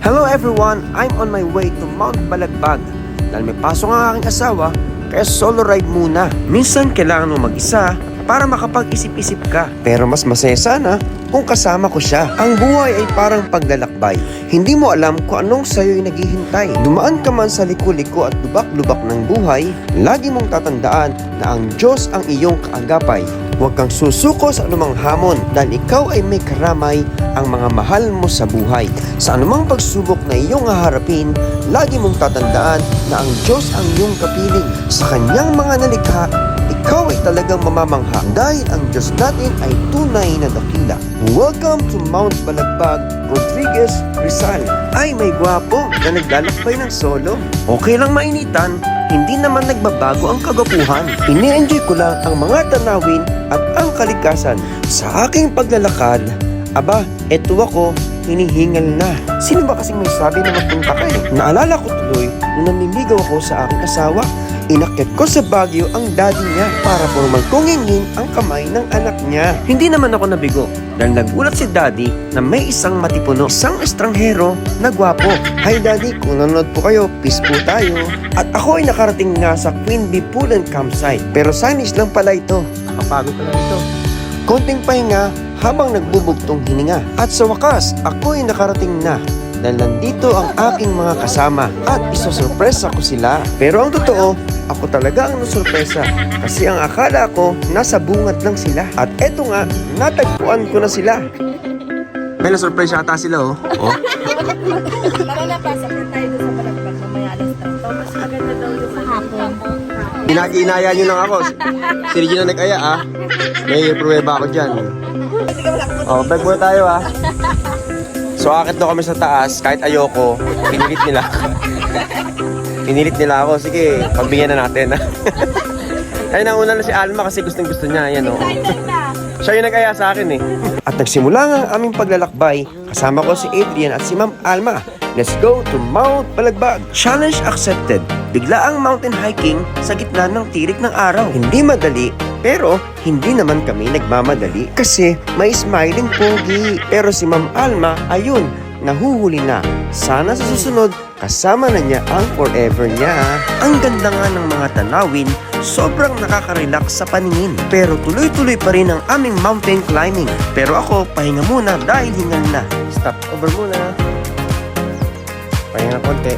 Hello everyone! I'm on my way to Mount Balagbag. Dahil may pasok ang aking asawa, kaya solo ride muna. Minsan kailangan mo mag-isa para makapag-isip-isip ka. Pero mas masaya sana kung kasama ko siya. Ang buhay ay parang paglalakbay. Hindi mo alam kung anong sa'yo'y naghihintay. Dumaan ka man sa liko-liko at lubak-lubak ng buhay, lagi mong tatandaan na ang Diyos ang iyong kaagapay. Huwag kang susuko sa anumang hamon dahil ikaw ay may karamay ang mga mahal mo sa buhay. Sa anumang pagsubok na iyong haharapin, lagi mong tatandaan na ang Diyos ang iyong kapiling. Sa kanyang mga nalikha, talagang mamamangha dahil ang Diyos natin ay tunay na dakila. Welcome to Mount Balagbag, Rodriguez, Rizal. Ay, may gwapo na naglalakbay ng solo. Okay lang mainitan, hindi naman nagbabago ang kagapuhan. Ini-enjoy ko lang ang mga tanawin at ang kalikasan. Sa aking paglalakad, aba, eto ako, hinihingal na. Sino ba kasing may sabi na magpunta ka eh? Naalala ko tuloy nung nanliligaw ako sa aking asawa. Inakyat ko sa Baguio ang daddy niya para formal kong hingin ang kamay ng anak niya. Hindi naman ako nabigo dahil nagulat si daddy na may isang matipuno, isang estranghero na gwapo. Hi daddy, kung nanonood po kayo, peace po tayo. At ako ay nakarating nga sa Queen Bee Pool and Campsite. Pero signage lang pala ito. Nakapagod pala ito. Konting pahinga habang nagbubugtong hininga. At sa wakas, ako ay nakarating na dahil nandito ang aking mga kasama at isosurpresa ko sila. Pero ang totoo, ako talaga ang nasurpresa kasi ang akala ko nasa bungad lang sila. At eto nga, natagpuan ko na sila. May nasurpresa ata sila oh. oh. Tara na, pasok na tayo sa Balagbag mamaya alas 3. Mas maganda daw yung hapon. Inagi-inaya nyo lang ako. Si Regina nag-aya ah. May pruweba ako dyan. Oh, bag muna tayo ah. So akit daw kami sa taas kahit ayoko. Pinilit nila. Pinilit nila ako. Sige, pagbigyan na natin. Ay, nauna na si Alma kasi gustong gusto niya. Yan oh. Siya yung nag-aya sa akin eh. At nagsimula nga ang aming paglalakbay. Kasama ko si Adrian at si Ma'am Alma. Let's go to Mount Balagbag. Challenge accepted. Bigla ang mountain hiking sa gitna ng tirik ng araw. Hindi madali, pero hindi naman kami nagmamadali kasi may smiling pogi. Pero si Ma'am Alma, ayun, nahuhuli na. Sana sa susunod, kasama na niya ang forever niya. Ang ganda nga ng mga tanawin, sobrang nakaka-relax sa paningin. Pero tuloy-tuloy pa rin ang aming mountain climbing. Pero ako, pahinga muna dahil hingal na. Stop over muna. Pahinga na konti.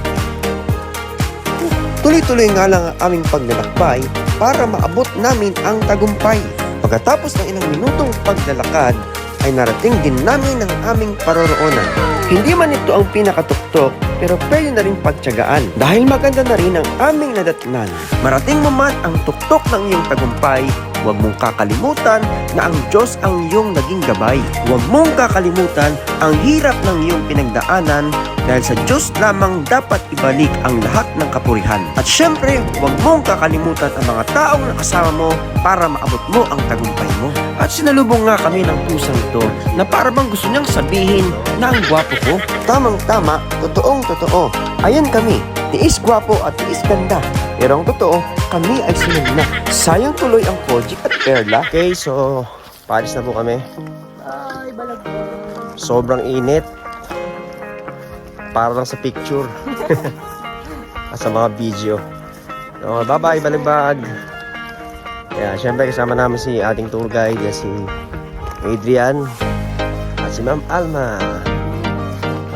Tuloy-tuloy nga lang ang aming paglalakbay para maabot namin ang tagumpay. Pagkatapos ng ilang minutong paglalakad, ay narating din namin ang aming paroroonan. Hindi man ito ang pinakatuktok, pero pwede na rin pagtyagaan dahil maganda na rin ang aming nadatnan. Marating mo man ang tuktok ng iyong tagumpay, huwag mong kakalimutan na ang Diyos ang iyong naging gabay. Huwag mong kakalimutan ang hirap ng iyong pinagdaanan dahil sa Diyos lamang dapat ibalik ang lahat ng kapurihan. At syempre, huwag mong kakalimutan ang mga taong nakasama mo para maabot mo ang tagumpay mo. At sinalubong nga kami ng pusang ito na para bang gusto niyang sabihin na ang gwapo ko. Tamang tama, totoong totoo. Ayan kami, tiis gwapo at tiis ganda. Pero ang totoo, kami ay sinunod na. Sayang tuloy ang Kojic at Perla. Okay, so, paris na po kami. Ay, Balagbag. Sobrang init. Para lang sa picture. At sa mga video. So, bye-bye, baligbag. Kaya, syempre kasama namin si ating tour guide, si Adrian. At si Ma'am Alma.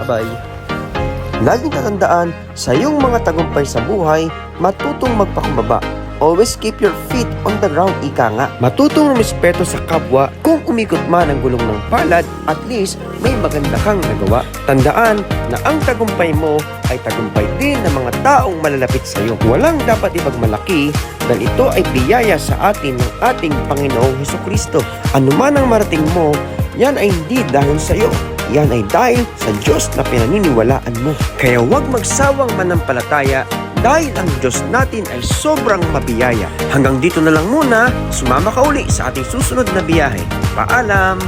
Bye-bye. Laging tatandaan, sa iyong mga tagumpay sa buhay, matutong magpakumbaba. Always keep your feet on the ground, ika nga. Matutong rumispeto sa kapwa kung umikot man ang gulong ng palad, at least may maganda kang nagawa. Tandaan na ang tagumpay mo ay tagumpay din ng mga taong malalapit sa iyo. Walang dapat ipagmalaki dahil ito ay biyaya sa atin ng ating Panginoong Heso Kristo. Ano man ang marating mo, yan ay hindi dahil sa iyo. Yan ay dahil sa Diyos na pinaniniwalaan mo. Kaya huwag magsawang manampalataya dahil ang Diyos natin ay sobrang mabiyaya. Hanggang dito na lang muna, sumama ka uli sa ating susunod na biyahe. Paalam!